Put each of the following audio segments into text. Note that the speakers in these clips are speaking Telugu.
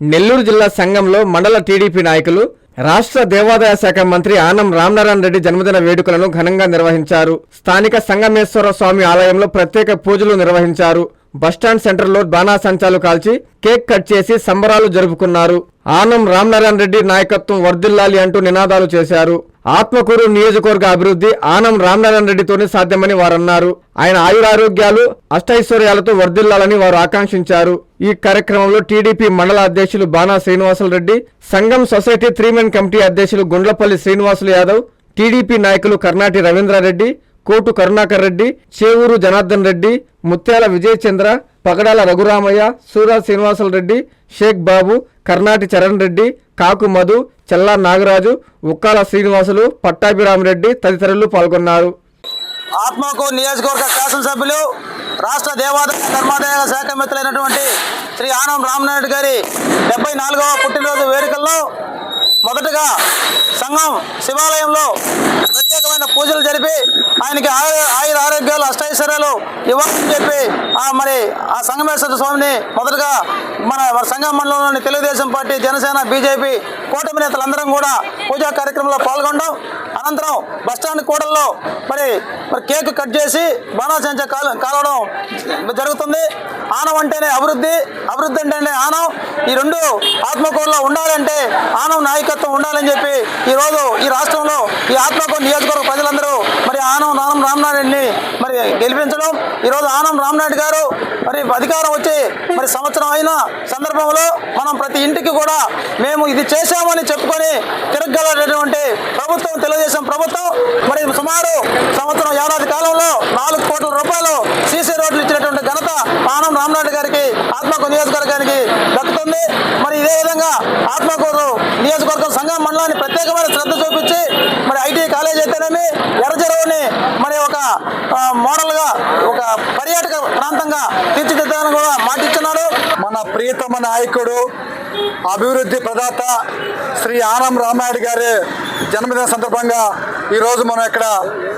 నెల్లూరు జిల్లా సంఘంలో మండల టీడీపీ నాయకులు రాష్ట్ర దేవాదాయ శాఖ మంత్రి ఆనం రామనారాయణ రెడ్డి జన్మదిన వేడుకలను ఘనంగా నిర్వహించారు. స్థానిక సంగమేశ్వర స్వామి ఆలయంలో ప్రత్యేక పూజలు నిర్వహించారు. బస్టాండ్ సెంటర్లో బాణాసంచాలు కాల్చి కేక్ కట్ చేసి సంబరాలు జరుపుకున్నారు. ఆనం రామనారాయణ రెడ్డి నాయకత్వం వర్ధిల్లాలి అంటూ నినాదాలు చేశారు. ఆత్మకూరు నియోజకవర్గ అభివృద్ధి ఆనం రామనారాయణ రెడ్డితోనే సాధ్యమని వారన్నారు. ఆయన ఆయురారోగ్యాలు అష్టైశ్వర్యాలతో వర్ధిల్లాలని వారు ఆకాంక్షించారు. ఈ కార్యక్రమంలో టీడీపీ మండల అధ్యక్షులు బాణా శ్రీనివాసులు రెడ్డి సంఘం సొసైటీ త్రీ మెన్ కమిటీ అధ్యక్షులు గుండ్లపల్లి శ్రీనివాసులు యాదవ్ టీడీపీ నాయకులు కర్ణాటి రవీంద్రారెడ్డి కోటు కరుణాకర్ రెడ్డి చేవూరు జనార్దన్ రెడ్డి ముత్యాల విజయచంద్ర పగడాల రఘురామయ్య సూరా శ్రీనివాసుల రెడ్డి షేక్ బాబు కర్ణాటి చరణ్ రెడ్డి కాకు మధు చెల్లా నాగరాజు ఉక్కాల శ్రీనివాసులు పట్టాభిరామరెడ్డి తదితరులు పాల్గొన్నారు. ఆత్మకు నియోజకవర్గ శాసనసభ్యులు రాష్ట్ర దేవాదాయ ధర్మాదాయ శాఖ మిత్రులైనటువంటి శ్రీ ఆనం రామనాయుడు గారి డెబ్బై నాలుగవ పుట్టినరోజు వేడుకల్లో మొదటగా సంఘం శివాలయంలో ఆయన పూజలు జరిపి ఆయనకి ఆయుర ఆయుర ఆరోగ్యాలు అష్టైశ్వర్యాలు ఇవ్వాలని చెప్పి మరి ఆ సంగమేశ్వర స్వామిని మొదటగా మన సంఘం మండలంలోని తెలుగుదేశం పార్టీ జనసేన బీజేపీ కూటమి నేతలందరం కూడా పూజా కార్యక్రమంలో పాల్గొనడం అనంతరం బస్టాండ్ కూడల్లో మరి మరి కేక్ కట్ చేసి బాణాసంచ కాలవడం జరుగుతుంది. ఆనం అంటేనే అభివృద్ధి అభివృద్ధి అంటేనే ఆనం. ఈ రెండు ఆత్మకూరులో ఉండాలంటే ఆనం నాయకత్వం ఉండాలని చెప్పి ఈరోజు ఈ రాష్ట్రంలో ఈ ఆత్మకూరు నియోజకవర్గ ప్రజలందరూ మరి ఆనం నానం రామనాయుడిని మరి గెలిపించడం ఈరోజు ఆనం రామ్నాయుడు గారు మరి అధికారం వచ్చి మరి సంవత్సరం అయిన సందర్భంలో మనం ప్రతి ఇంటికి కూడా మేము ఇది చేశామని చెప్పుకొని తిరగలటువంటి ప్రభుత్వం తెలుగుదేశం ప్రభుత్వం రామనాయుడు గారికి ఆత్మకూరు నియోజకవర్గానికి దక్కుతుంది. మరి ఇదే విధంగా ఆత్మకూరు నియోజకవర్గం సంఘం మండలాన్ని ప్రత్యేకమైన శ్రద్ధ చూపించి మరి ఐటీ కాలేజ్ అయితేనేమి ఎర్రజెరువుని మరి ఒక మోడల్గా ఒక పర్యాటక ప్రాంతంగా తీర్చిదిద్దాలని కూడా మాటిచ్చున్నారు మన ప్రియతమ నాయకుడు అభివృద్ధి ప్రదాత శ్రీ ఆనం రామాయుడు గారి జన్మదిన సందర్భంగా ఈరోజు మనం ఇక్కడ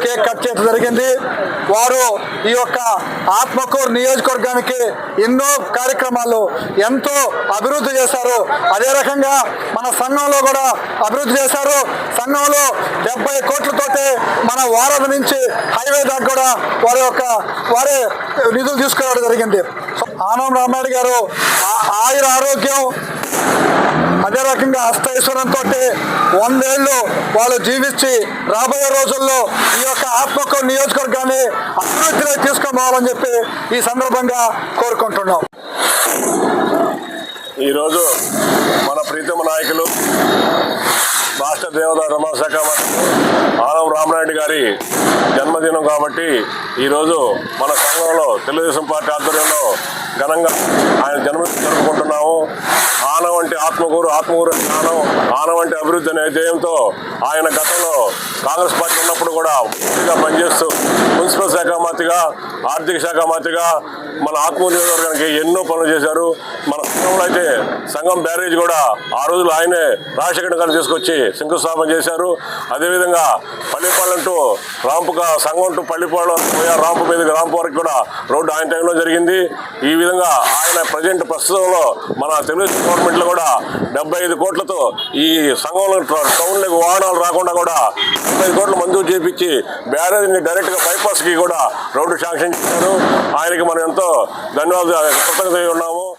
కేక్ కట్ చేయడం జరిగింది. వారు ఈ యొక్క ఆత్మకూరు నియోజకవర్గానికి ఎన్నో కార్యక్రమాలు ఎంతో అభివృద్ధి చేశారు. అదే రకంగా మన సంఘంలో కూడా అభివృద్ధి చేశారు. సంఘంలో డెబ్బై కోట్లతోటి మన వారధి నుంచి హైవే దాకా కూడా వారి యొక్క వారే నిధులు తీసుకురావడం జరిగింది. ఆనం రామారెడ్డి గారు ఆయుర ఆరోగ్యం అదే రకంగా అష్టైశ్వరంతో వందేళ్ళు వాళ్ళు జీవించి రాబోయే రోజుల్లో ఈ యొక్క ఆత్మకూరు నియోజకవర్గాన్ని అభివృద్ధిలో తీసుకుపోవాలని చెప్పి ఈ సందర్భంగా కోరుకుంటున్నాం. ఈరోజు మన ప్రీతమ నాయకులు రాష్ట్ర దేవత రమాశాఖ మంత్రి ఆనం రామనాయుడు గారి జన్మదినం కాబట్టి ఈరోజు మన సంఘంలో తెలుగుదేశం పార్టీ ఆధ్వర్యంలో ఘనంగా ఆయన జన్మదినం జరుపుకుంటున్నాము. ఆనం అంటే ఆత్మకూరు ఆత్మకూరు జ్ఞానం ఆనం అభివృద్ధి అనే ధ్యేయంతో ఆయన గతంలో కాంగ్రెస్ పార్టీ ఉన్నప్పుడు కూడా మంత్రిగా పనిచేస్తూ మున్సిపల్ శాఖ మంత్రిగా ఆర్థిక శాఖ మంత్రిగా మన ఆత్మకూరు నియోజకవర్గానికి ఎన్నో పనులు చేశారు. మన సంఘంలో అయితే సంఘం బ్యారేజ్ కూడా ఆ రోజులు ఆయనే రాజశేఖర్ గారు తీసుకొచ్చి శంకుస్థాపన చేశారు. అదేవిధంగా పల్లిపాలెం టు రాంపు సంఘం టు పల్లిపాలెం పోయా రాంపు మీదకి రాంపు వరకు కూడా రోడ్డు ఆయన టైంలో జరిగింది. ఈ విధంగా ఆయన ప్రజెంట్ ప్రస్తుతంలో మన తెలుగు గవర్నమెంట్లో కూడా డెబ్బై ఐదు కోట్లతో ఈ సంఘంలో టౌన్లకు వాహనాలు రాకుండా కూడా ఐదు కోట్లు మంజూరు చేపించి బ్యారేజ్ని డైరెక్ట్గా బైపాస్కి కూడా రోడ్డు శాంక్షన్ చేశారు. ఆయనకి మనం ఎంతో ధన్యవాదాలు కృతజ్ఞత ఉన్నాము.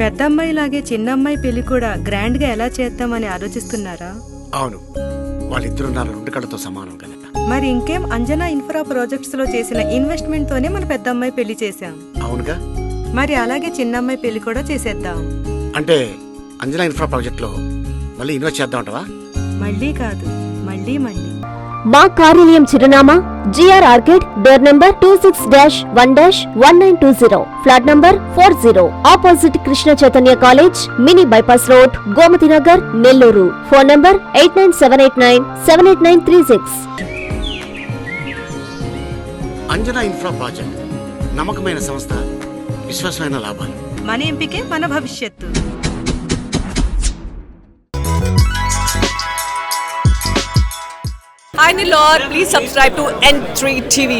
పెద్దమ్మాయిలాగే చిన్నమ్మాయి పెళ్ళి కూడా గ్రాండ్గా ఎలా చేద్దామని ఆలోచిస్తున్నారా? అవును. వాళ్ళిద్దరు నా రెండు కళ్ళతో సమానం కదా. మరి ఇంకేం అంజనా ఇన్ఫ్రా ప్రాజెక్ట్స్లో చేసిన ఇన్వెస్ట్మెంట్ తోనే మన పెద్దమ్మాయి పెళ్ళి చేశాం. అవునుగా. మరి అలాగే చిన్నమ్మాయి పెళ్ళి కూడా చేసేద్దాం. అంటే అంజనా ఇన్ఫ్రా ప్రాజెక్ట్లో మళ్ళీ ఇన్వెస్ట్ చేద్దామంటవా? మళ్ళీ కాదు మళ్ళీ మళ్ళీ. మా కార్యాలయం చిరునామా G R orchid door number two six dash one dash one nine two zero flat number four zero opposite Krishna Chaitanya college mini bypass road Gomathi Nagar Nellore phone number eight nine seven eight nine seven eight nine three six Anjana infra project నమ్మకమైన సంస్థ విశ్వాసమైన లాభాలు. మన ఎంపికే మన భవిష్యత్తు Hi Nilor, please subscribe to N3 TV.